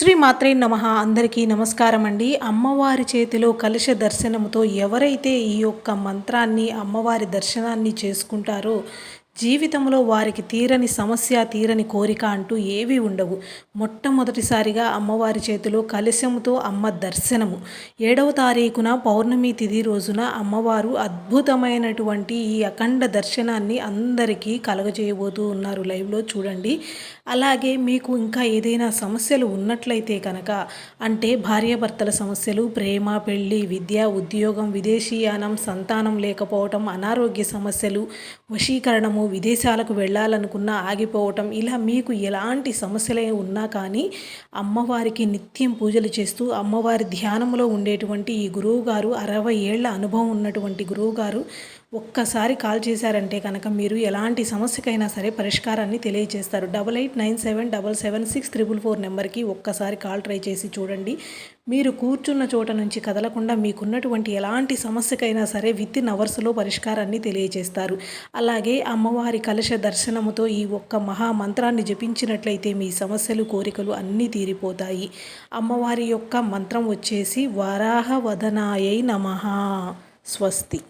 శ్రీ మాత్రే నమ. అందరికీ నమస్కారం అండి. అమ్మవారి చేతిలో కలుష దర్శనముతో ఎవరైతే ఈ యొక్క మంత్రాన్ని అమ్మవారి దర్శనాన్ని చేసుకుంటారో జీవితంలో వారికి తీరని సమస్య తీరని కోరిక అంటూ ఏవి ఉండవు. మొట్టమొదటిసారిగా అమ్మవారి చేతిలో కలశముతో అమ్మ దర్శనము. ఏడవ తారీఖున పౌర్ణమి తిథి రోజున అమ్మవారు అద్భుతమైనటువంటి ఈ అఖండ దర్శనాన్ని అందరికీ కలగజేయబోతూ ఉన్నారు లైవ్లో చూడండి. అలాగే మీకు ఇంకా ఏదైనా సమస్యలు ఉన్నట్లయితే కనుక అంటే భార్యాభర్తల సమస్యలు ప్రేమ పెళ్ళి విద్య ఉద్యోగం విదేశీయానం సంతానం లేకపోవటం అనారోగ్య సమస్యలు వశీకరణము విదేశాలకు వెళ్ళాలనుకున్నా ఆగిపోవటం ఇలా మీకు ఎలాంటి సమస్యలే ఉన్నా కానీ అమ్మవారికి నిత్యం పూజలు చేస్తూ అమ్మవారి ధ్యానంలో ఉండేటువంటి ఈ గురువు గారు అరవై ఏళ్ళ అనుభవం ఉన్నటువంటి గురువు గారు ఒక్కసారి కాల్ చేశారంటే కనుక మీరు ఎలాంటి సమస్యకైనా సరే పరిష్కారాన్ని తెలియజేస్తారు. Double eight nine seven double seven six triple four నెంబర్కి ఒక్కసారి కాల్ ట్రై చేసి చూడండి. మీరు కూర్చున్న చోట నుంచి కదలకుండా మీకున్నటువంటి ఎలాంటి సమస్యకైనా సరే విత్ ఇన్ అవర్స్లో పరిష్కారాన్ని తెలియజేస్తారు. అలాగే అమ్మవారి కలశ దర్శనముతో ఈ ఒక్క మహా మంత్రాన్ని జపించినట్లయితే మీ సమస్యలు కోరికలు అన్నీ తీరిపోతాయి. అమ్మవారి యొక్క మంత్రం వచ్చేసి వరాహ వదనాయై నమ. స్వస్తి.